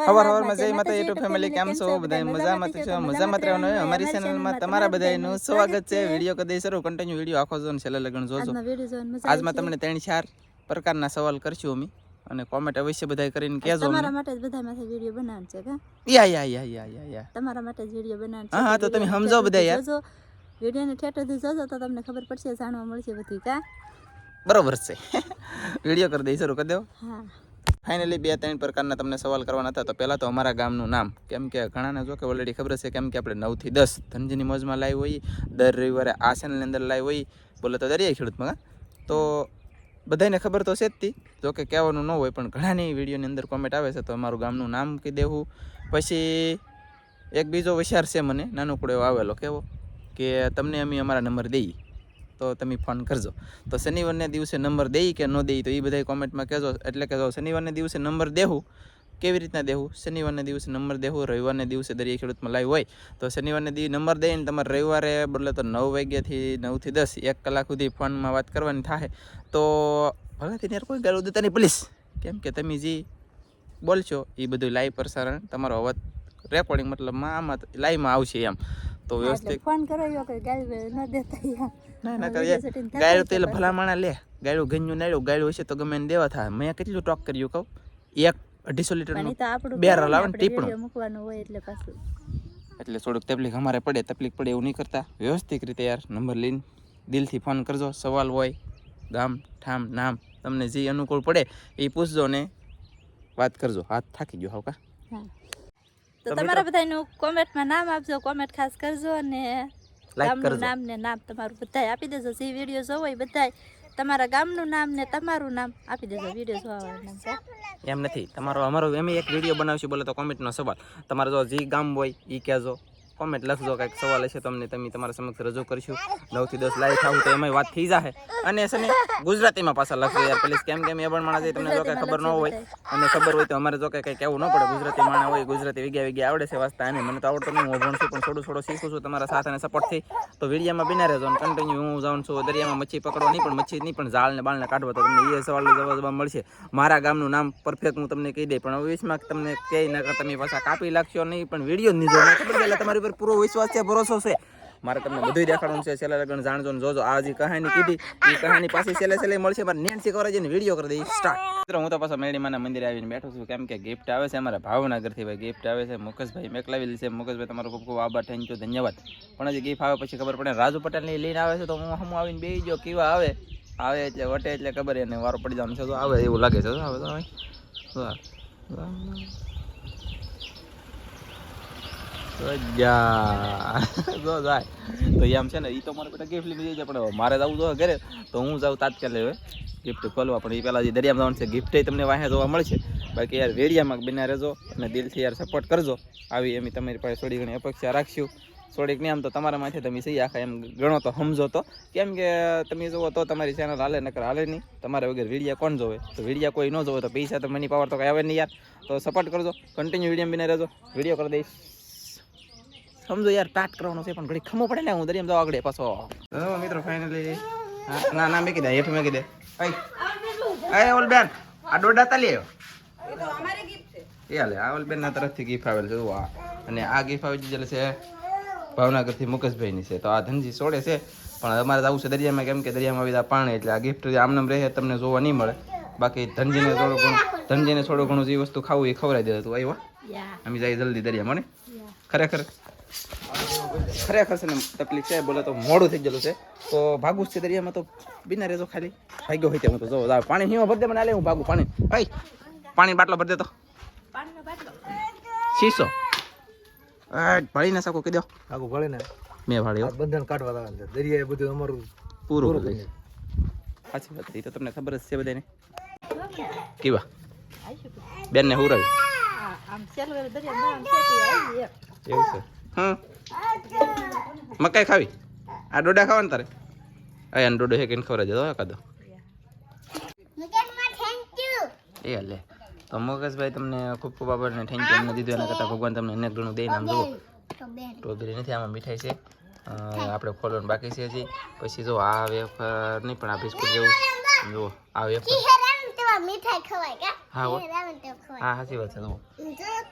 હવાર હવારમાં જય માતા યુટ્યુબ ફેમિલી કેમ છો? બધા મજામાં છો? મજામાં રહેવાનું હોય અમારી ચેનલમાં તમારા બધાનું સ્વાગત છે. વીડિયો કદી શરૂ કન્ટિન્યુ વીડિયો આખો જોન છેલ્લે લગન જોજો. આજમાં તમને ત્રણ ચાર પ્રકારના સવાલ કરશું અમે. અને કોમેન્ટ અવશ્ય બધા કરીને કહેજો. તમારા માટે જ બધા માથે વીડિયો બનાવવાનો છે કે? યા યા યા યા યા યા. તમારા માટે જ વીડિયો બનાવવાનો છે હા, તો તમે સમજો બધા યાર. વિડીયોને ઠેઠ સુધી જોજો તો તમને ખબર પડશે જાણવા મળશે બધું કા? બરોબર છે. વીડિયો કરી દઈ શરૂ કરી દો હા. ફાઇનલી બે ત્રણ પ્રકારના તમને સવાલ કરવાના હતા. તો પહેલાં તો અમારા ગામનું નામ. કેમ કે ઘણાને જો કે ઓલરેડી ખબર છે કેમ કે આપણે નવથી દસ ધનજીની મોજમાં લાઈવ હોઈએ દર રવિવારે આ ચેનલની અંદર લાઈવ હોય. બોલે તો દરિયાઈ ખેડૂતમાં તો બધાને ખબર તો છે જ તી. જો કે કહેવાનું ન હોય, પણ ઘણાની વિડીયોની અંદર કોમેન્ટ આવે છે, તો અમારું ગામનું નામ કહી દેવું. પછી એક બીજો વિચાર છે મને, નાનકડો એવો આવેલો, કેવો? કે તમને અમે અમારા નંબર દઈએ. તો તમે ફોન કરજો. તો શનિવારને દિવસે નંબર દઈ કે ન દઈ તો એ બધા કોમેન્ટમાં કહેજો. એટલે કે જો શનિવારને દિવસે નંબર દેવું કેવી રીતના દેવું શનિવારને દિવસે નંબર દેવું રવિવારને દિવસે દરિયા ખેડૂતમાં લાઈવ હોય તો શનિવારને દી નંબર દઈને તમારે રવિવારે બદલે તો નવ વાગ્યાથી નવથી દસ એક કલાક સુધી ફોનમાં વાત કરવાની થાય તો ભલાથી ત્યારે કોઈ ગાળું દેતા નહીં પ્લીઝ કેમ કે તમે જે બોલશો એ બધું લાઈવ પ્રસારણ તમારો અવાજ રેકોર્ડિંગ મતલબમાં આમાં લાઈવમાં આવશે એમ. તો વ્યવસ્થિત ફોન કરો એવો કોઈ ન દેતા યાર. ના ના કરીએ ગાયડું તો એટલે ભલા માણા લે. ગાયડું ગન્યું નાડ્યું ગાયડું હશે તો ગમે એને દેવા થાય. મેં કેટલું ટોક કર્યું કહું? એક અઢીસો લીટર બેરલ આવે ને ટીપણું. મૂકવાનું હોય એટલે પાછું. એટલે થોડુંક તકલીફ અમારે પડે તકલીફ પડે એવું નહીં કરતા. વ્યવસ્થિત રીતે યાર નંબર લઈને દિલથી ફોન કરજો. સવાલ હોય ગામ ઠામ નામ તમને જે અનુકૂળ પડે એ પૂછજો ને વાત કરજો. હાથ થાકી ગયો કા? હા. તો તો તમારા બધાનું કોમેન્ટમાં નામ આપજો કોમેન્ટ ખાસ કરજો અને લાઈક કરજો. નામ ને નામ તમારું બધાય આપી દેજો. જે વીડિયો જોવો એ બધાય તમારા ગામનું નામ ને તમારું નામ આપી દેજો. વીડિયો જોવા એમ નથી. તમારો અમારો એમ એક વીડિયો બનાવશું બોલે તો કોમેન્ટનો સવાલ. તમારે જો જે ગામ હોય એ કહેજો. કોમેન્ટ લખજો કંઈક સવાલ હશે તમને તમે તમારા સમક્ષ રજૂ કરશું. નવથી દસ લાઈક આવું તો એમાંય વાત થઈ જાય અને છે ને ગુજરાતીમાં પાછા લખજો યાર પ્લીઝ કેમ કેમ એ પણ માણસ તમને જો કાંઈ ખબર ન હોય અને ખબર હોય તો અમારે જો કે કંઈ કહેવું ન પડે. ગુજરાતી માણા હોય ગુજરાતી વિગ્યા વિગ્યા આવડે છે વાંચતા અને મને તો આવડતો નહીં હું ભણશું પણ થોડું થોડું શીખું છું તમારા સાથ અને સપોર્ટથી તો વિડીયામાં બિના રહેજો અને કન્ટિન્યુ હું જાઉં છું દરિયામાં મચ્છી પકડવા નહીં પણ મચ્છી નહીં પણ જાળને બાળને કાઢવા તો તમને એ સવાલનો જવાબ જવાબ મળશે. મારા ગામનું નામ પરફેક્ટ હું તમને કહી દઈ પણ વિશ્વમાં તમને કહી નકર તમે પાછા કાપી લાગશો નહીં પણ વીડિયો નહીં ખબર પહેલાં તમારી તમારી પર પૂરો વિશ્વાસ છે, ભરોસો છે. મારે તમને બધું દેખાડવાનું છે, છેલ્લે લગ્ન જાણજો ને જોજો. આ જે કહાની કીધી એ કહાની પાછી છેલ્લે છેલ્લે મળશે. પણ નેન્સી કરે છે વીડિયો કરી દઈ સ્ટાર્ટ હું તો પાછો મેળીમાના મંદિરે આવીને બેઠો છું. કેમ કે ગિફ્ટ આવે છે અમારા ભાવનગરથી ભાઈ. ગિફ્ટ આવે છે મુકેશભાઈ મેકલાવેલી છે. મુકેશભાઈ, તમારો ખૂબ ખૂબ આભાર. થેન્ક યુ ધન્યવાદ. પણ હજી ગિફ્ટ આવે પછી ખબર પડે રાજુ પટેલની લઈને આવે છે તો હું હું આવીને બે જો કેવા આવે? આવે એટલે વટે એટલે ખબર એને વારો પડી જવાનું છે. તો આવે એવું લાગે છે. આવે, તો આવે તો આવે. તો આવે. તો જા. જો જાય. તો એમ છે ને એ તો મારે બેટા ગિફ્ટ છે, પણ મારે જવું જોઈએ ઘરે. તો હું જાઉં તાત્કાલિક હવે ગિફ્ટ ખોલવા. પણ એ પહેલાં જે દરિયામાં જવાનું છે તમને વાહે જોવા મળશે. બાકી યાર વેડિયામાં બિના રહેજો અને દિલથી યાર સપોર્ટ કરજો. આવી એમ તમારી પાસે થોડી ઘણી અપેક્ષા રાખશું. થોડીક નહીં આમ તો તમારા માથે તમે સહી આખા એમ ગણો તો સમજો તો. કેમ કે તમે જુઓ તો તમારી ચેનલ હાલે, નકર હાલે નહીં. તમારે વગર વિડીયા કોણ જોવે? તો વિડીયા કોઈ ન જોવે, તો પૈસા તો મની પાવર તો કઈ આવે નહીં યાર. તો સપોર્ટ કરજો. કન્ટિન્યુ વીડિયો બિના રહેજો. વીડિયો કરી દઈશ. સમજો યાર ટાટ કરવાનો છે પણ ઘડી ખમો પડે ને હું દરિયમ જાવ આગળ પાછો. મિત્રો ફાઇનલી ના ના મેકી દે હેઠું મેકી દે. એ ઓલ બેન આ દોડા તાલી આવ્યો એ હાલે આ ઓલ બેન ના તરફથી ગિફ્ટ આવેલ છે જુઓ અને આ ગિફ્ટ આવી દીધેલ છે ભાવનગરથી મુકેશભાઈની છે. તો આ ધનજી સોડે છે પણ અમારે તો આવું છે દરિયામાં કેમ કે દરિયામાં આવી પાણી એટલે આ ગિફ્ટ આમનામ રહે તમને જોવા નહીં મળે. બાકી ધનજીને થોડું ઘણું ધનજીને થોડું ઘણું જે વસ્તુ ખાવું એ ખવડાવી દે તું આવ્યો અમે જાય જલ્દી દરિયામાં ને? ખરેખર. ખરેખર છે ને તકલીફ છે બોલે તો મોડું થઈ ગયેલું છે. તો ભાગું છે દરિયામાં તો બિના રેજો ખાલી. ભાગ્યો હોય ત્યાં હું તો જો જાવ પાણી હિમાં ભરી દે મને આલે હું ભાગું પાણી. ભાઈ પાણી બાટલો ભરી દે તો. પાણીનો શીશો. એ ભરી ના શકો કહી દો. આખું ભળે ને મેં ભાળ્યો. બંધન કાઢવા લાગે દરિયાએ બધું અમારું પૂરું થઈ. સાચી વાત એ તો તમને ખબર જ છે બધાને. કેવા? બેન બેનને હું એક એવું છે. હમ. મકાઈ ખાવી? આ ડોડા ખાવા તારે? આ એને ડોડો હેકીને ખબર દેતો કાદો એ લે. તો મુકેશભાઈ તમને ખૂબ ખૂબ આભાર ને થેન્ક યુ અમને દીધું. એના કરતાં ભગવાન તમને અનેક ઘણું દઈને આમ જુઓ. સ્ટ્રોબેરી નથી, આમાં મીઠાઈ છે. આપણે ખોલવાનું બાકી છે હજી. પછી જો આ વેફર નહીં, પણ આ બિસ્કુટ જેવું જુઓ, આ વેફર. મીઠાઈ ખવાય કા? હા હો. તો સાચી વાત છે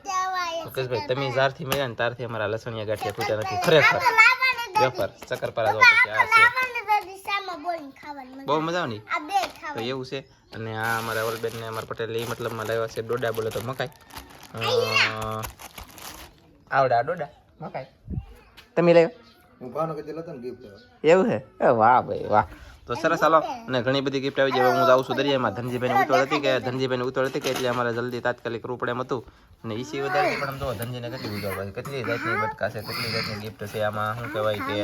ત્યાં મુકેશભાઈ તમે જ્યારથી મળ્યા ને ત્યારથી અમારા લસણિયા ગાંઠિયા ફૂટ્યા નથી. ખરેખર. લાવવાને વેફર શક્કરપારા જો પછી આ છે. તો બહુ મજા આવની? ને આ બે તો એવું છે. અને આ અમારા ઓલબેન ને અમારા પટેલ એ મતલબમાં લાવ્યા છે. ડોડા બોલે તો મકાઈ. આવડા ડોડા મકાઈ. તમે લાવ્યો? હું ભાવનગર જેલો હતો ને gift લેવા. એવું છે? એ વાહ ભાઈ વાહ. તો સરસ, હાલો. અને ઘણી બધી ગિફ્ટ આવી જાય. હું જાઉં છું દરિયામાં ધનજીભાઈને ઉતોળ હતી કે ધનજીભાઈને ઉતોળ હતી કે એટલે અમારે જલ્દી તાત્કાલિક કરવું પડે એમ હતું. અને ઈસી વધારે પણ આમ જો ધનજીને કેટલી ઉજવવા કેટલી જાતની બટકા છે, કેટલી જાતની ગિફ્ટ છે. આમાં શું કહેવાય કે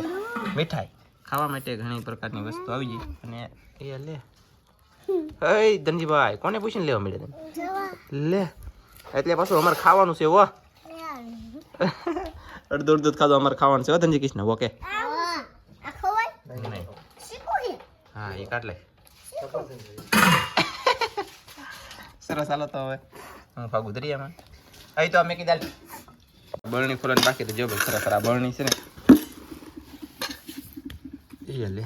મીઠાઈ. ખાવા માટે ઘણી પ્રકારની વસ્તુ આવી ગઈ. અને એ લે. હે ધનજીભાઈ, કોને પૂછીને લેવા મળે તને લે. એટલે પાછું અમારે ખાવાનું છે વો અડધું, અડધો ખાધું. અમારે ખાવાનું છે, હો, ધનજી કૃષ્ણ ઓકે આ આ ખવાય નહીં શીખું છે હા એ કાઢ લે સરસ હાલો તો હવે હું ભાગું દરિયામાં અહીં તો અમે કીધા બરણી ખોલવાની બાકી તો જો ભાઈ ખરેખર આ બરણી છે ને એ લે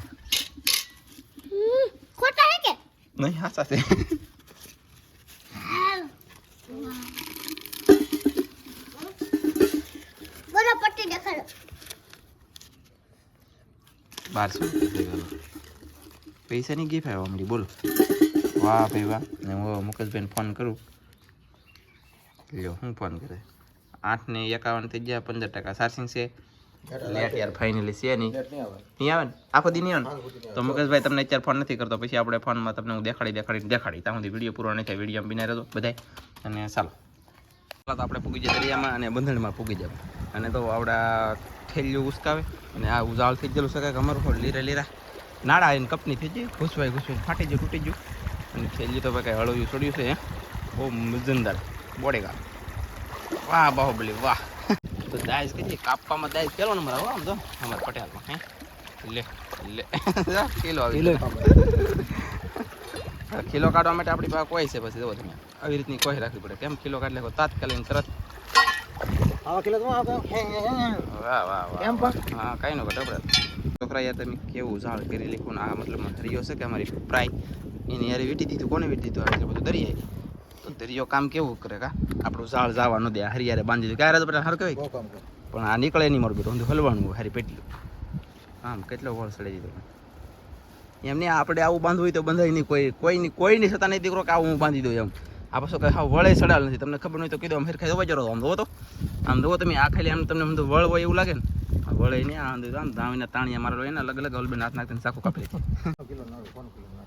ખોટા હે કે નહીં હા સાથે બોલો પટ્ટી દેખાડો બારસો પૈસાની ગિફ્ટ આવ્યા હમણાં બોલો. વાહ ભાઈ વાહ. ને હું મુકેશભાઈને ફોન કરું. લ્યો હું ફોન કરે? આઠ ને એકાવન થઈ ગયા પંદર ટકા સારસિંગ છે. લેટ યાર ફાઇનલી છે નહીં. નહીં આવે. ને? આખો દી નહીં આવે ને? તો મુકેશભાઈ તમને અત્યારે ફોન નથી કરતો. પછી આપણે ફોનમાં તમને હું દેખાડી દેખાડી દેખાડી. ત્યાં સુધી વીડિયો પૂરો નહીં થાય વીડિયો બિના રહેતો બધાય. અને ચાલો. ચાલો તો આપણે પૂગી જઈએ દરિયામાં અને બંધણમાં પૂગી જાવ અને તો આપણા ઠેલિયું ઉસકાવે. અને આ ઉજાળ થઈ ગયેલું શકાય કે અમારું. થોડું લીરા લીરા. નાડા આવીને કપની થઈ ગઈ. ઘૂસવાય ઘૂસવાય ફાટી ગયું તૂટી ગયું. અને ઠેલિયું તો ભાઈ કાંઈ હળવ્યું છોડ્યું છે બહુ મજનદાર બોડેગા વાહ બાહુબલી વાહ. તો દાઈસ કહીએ કાપવામાં દાઈસ કેલો નંબર આવો આમ તો? અમારા પટેલમાં હે? લે લે. કિલો આવી કિલો કાઢવા માટે આપણી પાસે કોઈ છે પછી જુઓ તમે. આવી રીતની કોઈ રાખવી પડે. કેમ કિલો કાઢ? લેખો તાત્કાલિક તરત. આવા કિલો. વાહ વાહ વાહ કેમ પણ? હા કાંઈ ન ઘટે આપણે છોકરા યાર તમે કેવું ઝાડ કરી લીખું આ મતલબ હરિયો છે કે અમારી પ્રાય એની યારે વીટી દીધું કોને વીટી દીધું એટલે બધું દરિયાઈ તો દરિયો કામ કેવું કરે કા? આપણું ઝાડ જવા ન દે હરિયારે બાંધી દીધું ક્યારે તો બધા સારું કહેવાય. પણ આ નીકળે નહીં મારું બેટું હલવાનું હારી પેટલું. આમ કેટલો વળ સડી દીધો એમ. નહીં આપણે આવું બાંધવું હોય તો બંધાય નહીં. કોઈ કોઈની કોઈની છતાં નહીં દીકરો કે આવું હું બાંધી દઉં એમ. આ પાછો કઈ હા વળે સડાલ નથી. તમને ખબર નહીં તો કીધું આમ હેરખાઈ જરો આમ દો તો. આમ દો તમે આ ખાલી આમ તમને વળ હોય એવું લાગે ને. વળે ને આ અંદર આમ ધામીને તાણીયા મારેલો એને અલગ અલગ અલબેન હાથ નાખીને ચાકુ કાપી.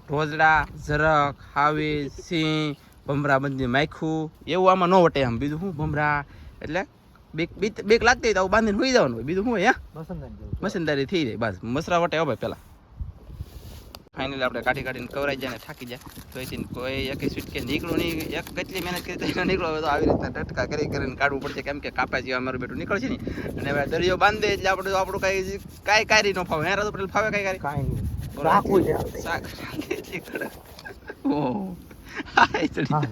ઢોજડા ઝરખ હાવી સિંહ ભમરા બંધી માખું એવું આમાં ન વટે આમ. બીજું શું? ભમરા એટલે બીક બીક લાગતી હોય તો બાંધીને હોઈ જવાનું બીજું શું હે? મશીનદારી થઈ જાય. બસ. મસરા વટે હવે પેલા ફાઇનલ આપણે કાઢી કાઢીને કવરાઈ જાય ને થાકી જાય તો એથી કોઈ એક સ્વીટકે નીકળું નહીં એક કેટલી મહેનત કરી તો નીકળો. તો આવી રીતના ટટકા કરી કરીને કાઢવું પડશે. કેમ કે કાપા જેવા અમારું બેટું નીકળશે ને અને હવે દરિયો બાંધે એટલે આપણે આપણું કાંઈ કાંઈ કારી ન ફાવે. હેરા તો પટેલ ફાવે કાંઈ કાંઈ. નહીં. રાખવું છે. શાક કેટલી કડક ઓહ. હાય ચડી. હા.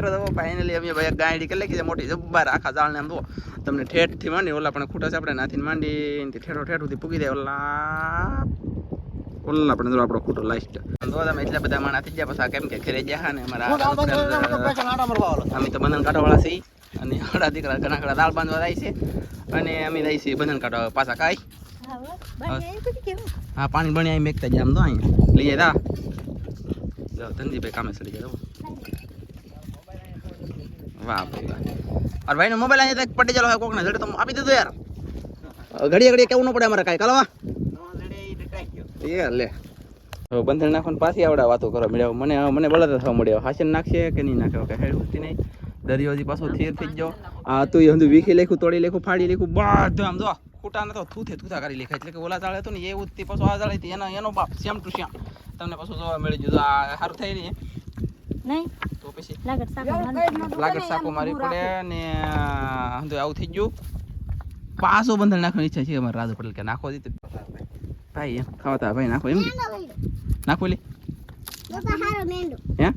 તો ફાઇનલી અમે ભાઈ ગાયડી કરી નાખી મોટી જબ્બાર આખા જાળને આમ જુઓ. તમને ઠેઠથી માંડી ઓલા પણ ખૂટા છે આપણે નાથી માંડી ઠેઠો ઠેઠ સુધી પૂગી જાય. ઓલા ઓલા પણ જો આપણો ખોટો લાસ્ટ જો તમે એટલા બધા માણા થઈ ગયા પછી કેમ કે ઘરે ગયા ને અમારા તો વાળો. અમે તો બંધન કાઢવાવાળા છીએ. અને આપણા દીકરા ઘણા ઘણા દાળ બાંધવા જાય છે. અને અમે જાય છીએ બંધન કાઢવા પાછા કાંઈ. હા પાણી બની આવી બધી કેવું? હા પાણી બની અહીં મેકતા જાય આમ તો અહીં. લઈ જાય તા ધનજીભાઈ કામે ચડી જાય વાહ ભાઈ વાહ. અરે ભાઈનો મોબાઈલ અહીંયા પટી ચાલો કોકને જડે તો આપી દીધો યાર. ઘડીએ ઘડીએ કેવું ન પડે અમારે કાંઈ. કાલવા એ લે. હવે બંધણ નાખવાનું પાછી આવડે વાતો કરો. મળ્યા મને મને બળદ થવા મળ્યો હાસન નાખશે કે નહીં નાખે? કે હેડ ઉઠતી નહીં. દરિયો હજી પાછો થેર થઈ ગયો. આ તું એ હંધું વીખી લેખું તોડી લેખું ફાડી લેખું બધું આમ જો. ખૂટા નતો થૂથે થૂથા કરી લેખા એટલે કે ઓલા ચાળે હતું ને એ ઉઠતી પાછો આ ચાળે એનો એનો બાપ સેમ ટુ શ્યામ. તમને પાછું જોવા મળી જુદો આ સારું થઈ નહીં નહીં. તો પછી લાગત સાકો મારી પડે ને હંધું આવું થઈ ગયું. પાછો બંધણ નાખવાની ઈચ્છા છે અમારે રાજુ પટેલ કે નાખો દીધું ભાઈ એમ. ખાવતા ભાઈ નાખો એમ નાખો લે. બાપા હારો મેંડો. હે?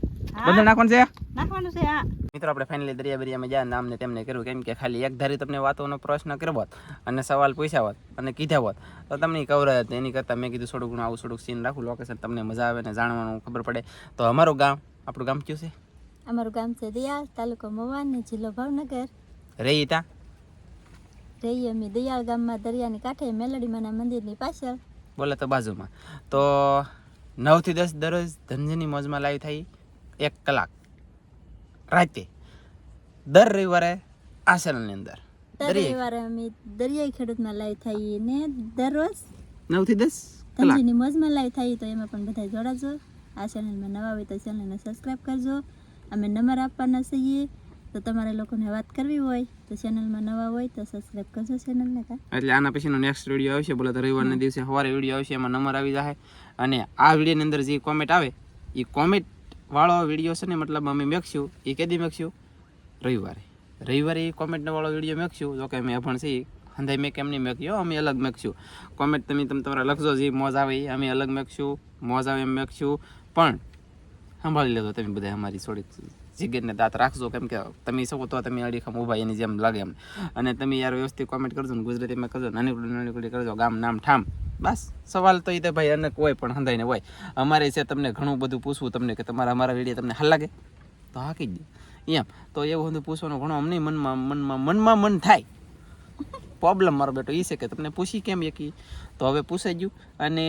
બધું નાખવાનું છે? નાખવાનું છે હા. મિત્રો આપણે ફાઇનલી દરિયા બરિયામાં ગયા નામને તેમને કર્યું કેમ કે ખાલી એક ધારી તમને વાતોનો પ્રશ્ન કર્યો હોત અને સવાલ પૂછ્યા હોત અને કીધા હોત તો તમને કવર હતી. એની કરતાં મેં કીધું થોડું ઘણું આવું થોડુંક સીન રાખું લોકેશન તમને મજા આવે ને જાણવાનું ખબર પડે. તો અમારું ગામ આપણું ગામ કયું છે? અમારું ગામ છે દયાળ તાલુકો મવાન જિલ્લો ભાવનગર. રહી તા? રહીએ અમે દયાળ ગામમાં દરિયાની કાંઠે મેલડીમાના મંદિરની પાછળ. બોલે તો બાજુમાં. તો નવથી દસ દરરોજ ધનજીની મોજમાં લાઈવ થઈ એક કલાક. રાતે. દર રવિવારે આ ચેનલની અંદર. દર રવિવારે અમે દરિયાઈ ખેડૂતમાં લાઈવ થઈએ ને દરરોજ નવથી દસ ધનજીની મોજમાં લાઈવ થઈએ તો એમાં પણ બધા જોડાજો. આ ચેનલમાં નવા હોય તો ચેનલને સબસ્ક્રાઈબ કરજો. અમે નંબર આપવાના છીએ. તો તમારે લોકોને વાત કરવી હોય તો ચેનલમાં નવા હોય તો સબસ્ક્રાઇબ કરજો ચેનલને કા. એટલે આના પછીનો નેક્સ્ટ વીડિયો આવશે. બોલે તો રવિવારના દિવસે સવારે વીડિયો આવશે એમાં નંબર આવી જાય અને આ વિડીયોની અંદર જે કોમેન્ટ આવે એ કોમેન્ટ વાળો વીડિયો છે ને મતલબ અમે મેકશું એ કેદી મેકશું રવિવારે. રવિવારે એ કોમેન્ટ વાળો વીડિયો મેકશું. જો કે અમે પણ છીએ હંધાઈ મેં એમ નહીં મેક્યો? અમે અલગ મેકશું. કોમેન્ટ તમે તમે તમારા લખજો જે મોજ આવે એ અમે અલગ મેકશું મોજ આવે એમ મેકશું. પણ સંભાળી લેજો તમે બધા અમારી થોડીક જીગરને દાંત રાખજો કેમ કે તમે શકો તો તમે અડીખમ ઊભા એની જેમ લાગે એમ. અને તમે યાર વ્યવસ્થિત કોમેન્ટ કરજો ને ગુજરાતીમાં કરજો નાનીકડી નાનીકડી કરજો, ગામ, નામ, ઠામ. બસ, સવાલ તો એ ભાઈ, અને કોઈ પણ હંધાઈને હોય. અમારે છે તમને ઘણું બધું પૂછવું તમને કે તમારા અમારા વીડિયો તમને હાલ લાગે? તો હાકી જ એમ, તો એવું બધું પૂછવાનું ઘણો અમને મનમાં મનમાં મનમાં મન થાય. પ્રોબ્લેમ મારો બેટો એ છે કે તમને પૂછી કેમ એકી તો હવે પૂછાઈ ગયું. અને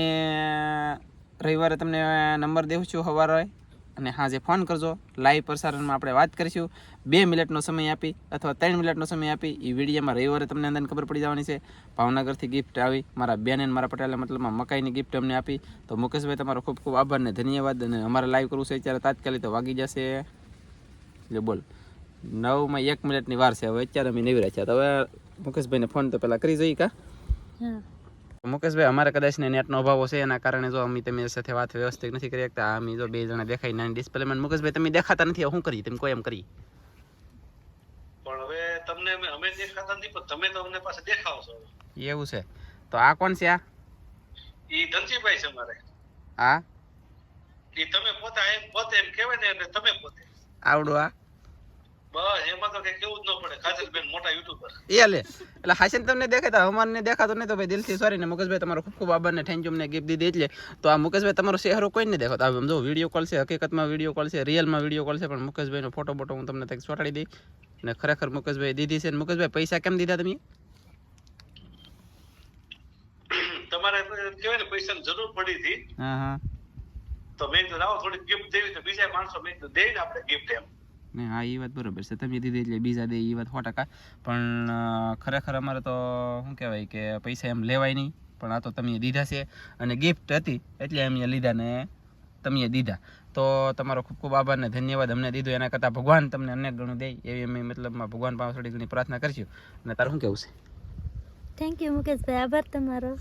રવિવારે તમને નંબર દેવું છું સવારે અને હાજે ફોન કરજો. લાઈવ પ્રસારણમાં આપણે વાત કરીશું. બે મિનિટનો સમય આપી અથવા ત્રણ મિનિટનો સમય આપી એ વિડીયોમાં રવિવારે તમને અંદર ખબર પડી જવાની છે. ભાવનગરથી ગિફ્ટ આવી. મારા બેન અને મારા પટેલે મતલબમાં મકાઈની ગિફ્ટ અમને આપી. તો મુકેશભાઈ, તમારો ખૂબ ખૂબ આભાર અને ધન્યવાદ. અને અમારે લાઈવ કરવું છે અત્યારે તાત્કાલિક તો વાગી જશે. એટલે બોલ. નવમાં એક મિનિટની વાર છે. હવે અત્યારે અમે નવી રહ્યા છે હવે મુકેશભાઈને ફોન તો પહેલાં કરી જોઈએ કા? હા. મુકેશભાઈ અમારે કદાચ ને નેટનો અભાવ હશે એના કારણે જો અમે તમે સાથે વાત વ્યવસ્થિત નથી કરી શકતા અમે જો બે જણા દેખાય નાની ડિસ્પ્લેમાં મુકેશભાઈ તમે દેખાતા નથી શું કરી તમે કોઈ એમ કરી. પણ હવે તમને અમે અમે દેખાતા નથી પણ તમે તો અમને પાસે દેખાવ છો. એવું છે. તો આ કોણ છે આ? ઈ ધનજીભાઈ છે મારે હા? ઈ તમે પોતા એમ પોતે એમ કહેવાય ને તમે પોતે. આવડું આ. બસ એમાં તો કઈ કેવું જ ન પડે. કાજલબેન મોટા યુટ્યુબર એ લે. એટલે હાસન તમને દેખાતા અમારને દેખાતો નહીં તો ભાઈ દિલથી સોરી ને મુકેશભાઈ તમારો ખૂબ ખૂબ આભાર ને થેન્ક યુ અમને ગિફ્ટ દીધી એટલે. તો આ મુકેશભાઈ તમારો ચહેરો નહીં દેખાતો? આમ જો વીડિયો કોલ છે હકીકતમાં વીડિયો કોલ છે રિયલમાં વીડિયો કોલ છે પણ મુકેશભાઈનો ફોટો બોટો હું તમને કંઈક ચોંટાડી દઈ ને ખરેખર મુકેશભાઈ દીધી છે ને મુકેશભાઈ પૈસા કેમ દીધા તમે? તમારે કહેવાય ને પૈસાની જરૂર પડી હતી. હા હા. તો મેં કીધું લાવો થોડી ગિફ્ટ દેવી તો બીજા માણસો મેં કીધું દે ને આપણે ગિફ્ટ એમ. ને હા એ વાત બરાબર છે. તમે દીધી એટલે બીજા દે એ વાત સો ટકા. પણ ખરેખર અમારે તો શું કહેવાય કે પૈસા એમ લેવાય નહીં. પણ આ તો તમે દીધા છે. અને ગિફ્ટ હતી એટલે અમે લીધા ને તમે દીધા. તો તમારો ખૂબ ખૂબ આભાર ને ધન્યવાદ અમને દીધું. એના કરતાં ભગવાન તમને અનેક ગણું દે. એવી અમે મતલબમાં ભગવાન પાસે થોડી ઘણી પ્રાર્થના કરીશું. અને તારું શું કેવું છે? થેન્ક યુ મુકેશભાઈ. આભાર તમારો.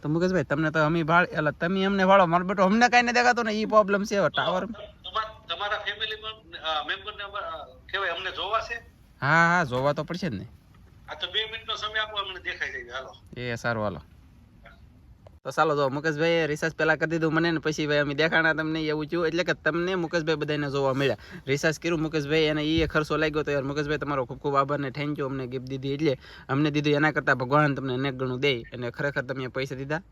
તો મુકેશભાઈ તમને તો અમે ભાળ એટલે તમે અમને ભાળો. મારો બેટો અમને કાંઈ ન દેખાતો ને એ પ્રોબ્લેમ છે ટાવર તમારા તમારા ફેમિલી મેમ્બર કહેવાય અમને જોવા છે? હા હા જોવા તો પડશે જ ને. આ તો બે મિનિટનો સમય આપો અમને દેખાઈ જાય હાલો. એ સારું હાલો. તો ચાલો જો મુકેશભાઈ રિસર્ચ પહેલાં કરી દીધું મને ને પછી ભાઈ અમે દેખાણા તમને એવું થયું. એટલે કે તમને મુકેશભાઈ બધાને જોવા મળ્યા. રિસર્ચ કર્યું મુકેશભાઈ અને એ ખર્ચો લાગ્યો તો યાર મુકેશભાઈ તમારો ખૂબ ખૂબ આભાર ને થેન્ક યુ અમને ગિફ્ટ દીધી. એટલે અમને દીધું એના કરતાં ભગવાન તમને અનેક ગણું દે અને ખરેખર તમે પૈસા દીધા.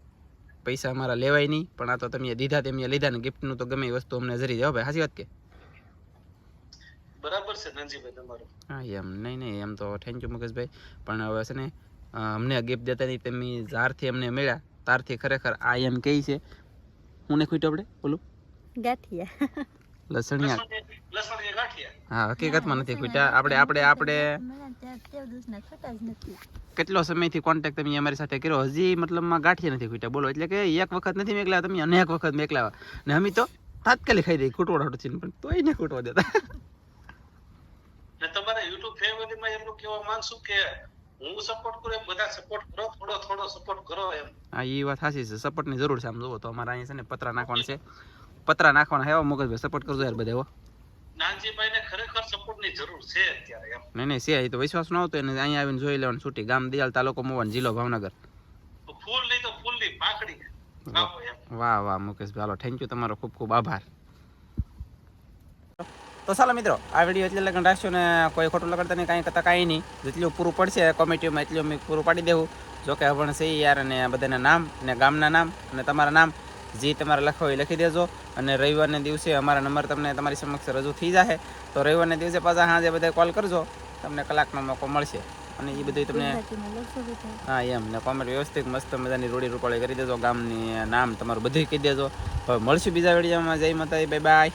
પૈસા અમારા લેવાય નહીં પણ આ તો તમે દીધા તેમ લીધા ને ગિફ્ટનું તો ગમે એ વસ્તુ અમને જરી જાઓ ભાઈ સાચી વાત કે? બરાબર છે ધનજીભાઈ તમારું. હા એમ નહીં નહીં એમ તો થેન્ક યુ મુકેશભાઈ. પણ હવે છે ને અમને ગિફ્ટ દેતા નહીં તમે જ્યારથી અમને મળ્યા. તારથી ખરેખર આ એમ કહી છે. હું ને ખૂટ્યો આપણે? બોલું. ગાંઠિયા. લસણિયા. લસણ લસણ ગાંઠિયા. હા હકીકતમાં નથી ખૂટ્યા. આપણે આપણે આપણે કેટલો સમયથી કોન્ટેક્ટ તમે અમારી સાથે કર્યો? હજી મતલબમાં ગાંઠિયા નથી ખૂટ્યા. બોલો એટલે કે એક વખત નથી મેકલા તમે અનેક વખત મેકલાવા. ને અમે તો તાત્કાલિક ખાઈ દઈ ખૂટવાડો છે પણ તોય ને ખૂટવા દેતા. તમારા યુટ્યુબ ફેમિલીમાં એટલું કહેવા માંગશું કે હું સપોર્ટ કરું એમ બધા સપોર્ટ કરો થોડો થોડો સપોર્ટ કરો એમ. હા એ વાત સાચી છે. સપોર્ટની જરૂર છે આમ જુઓ તો અમારા અહીંયા છે ને પતરા નાખવાના છે. પતરા નાખવાના હેવા મગજભાઈ સપોર્ટ કરજો યાર બધા હો ખરેખર સપોર્ટ જરૂર છે અત્યારે એમ. નહીં નહીં છે એ તો વિશ્વાસ ન આવતો એને અહીંયા આવીને જોઈ લેવાનું. છૂટી ગામ દિયાલ તાલુકો મોવન જિલ્લો ભાવનગર. ફૂલ નહીં તો ફૂલ પાકડી. વાહ વાહ હાલો થેન્ક યુ તમારો ખૂબ ખૂબ આભાર. તો ચાલો મિત્રો આ વીડિયો એટલે લગન રાખશો ને કોઈ ખોટું લગાડતા નહીં કાંઈ કરતા કાંઈ નહીં. જેટલું પૂરું પડશે કોમેન્ટીમાં એટલું અમે પૂરું પાડી દેવું. જોકે કે પણ છે યાર અને બધાના નામ અને ગામના નામ અને તમારા નામ. જે તમારે લખો એ લખી દેજો. અને રવિવારના દિવસે અમારા નંબર તમને તમારી સમક્ષ રજૂ થઈ જશે તો રવિવારના દિવસે પાછા સાંજે બધા કોલ કરજો. તમને કલાકનો મોકો મળશે. અને એ બધું તમને હા, એમ. ને કોમેન્ટ વ્યવસ્થિત મસ્ત મજાની રોડી રૂપાળી કરી દેજો. ગામની નામ તમારું બધું કહી દેજો. હવે મળશું બીજા વિડીયોમાં. જય માતા બાય બાય.